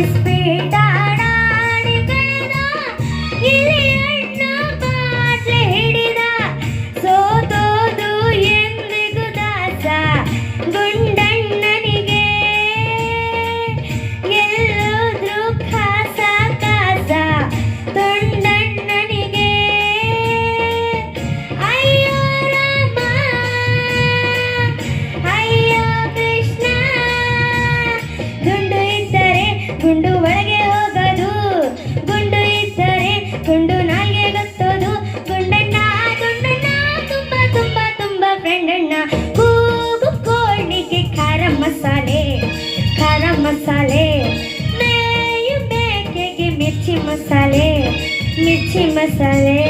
life ಒಳಗೆ ಹೋಗದು. ಗುಂಡು ಇದ್ದರೆ ಗುಂಡು ನಾಲ್ಗೆ ಗೊತ್ತೋದು. ಗುಂಡಣ್ಣ ಗುಂಡಣ್ಣ, ತುಂಬಾ ತುಂಬಾ ತುಂಬಾ ಫ್ರೆಂಡಣ್ಣ. ಕೂಗು ಕೋಣಿಗೆ ಖಾರ ಮಸಾಲೆ ಖಾರ ಮಸಾಲೆ. ಮೇಯು ಮೇಕೆಗೆ ಮಿರ್ಚಿ ಮಸಾಲೆ ಮಿರ್ಚಿ ಮಸಾಲೆ.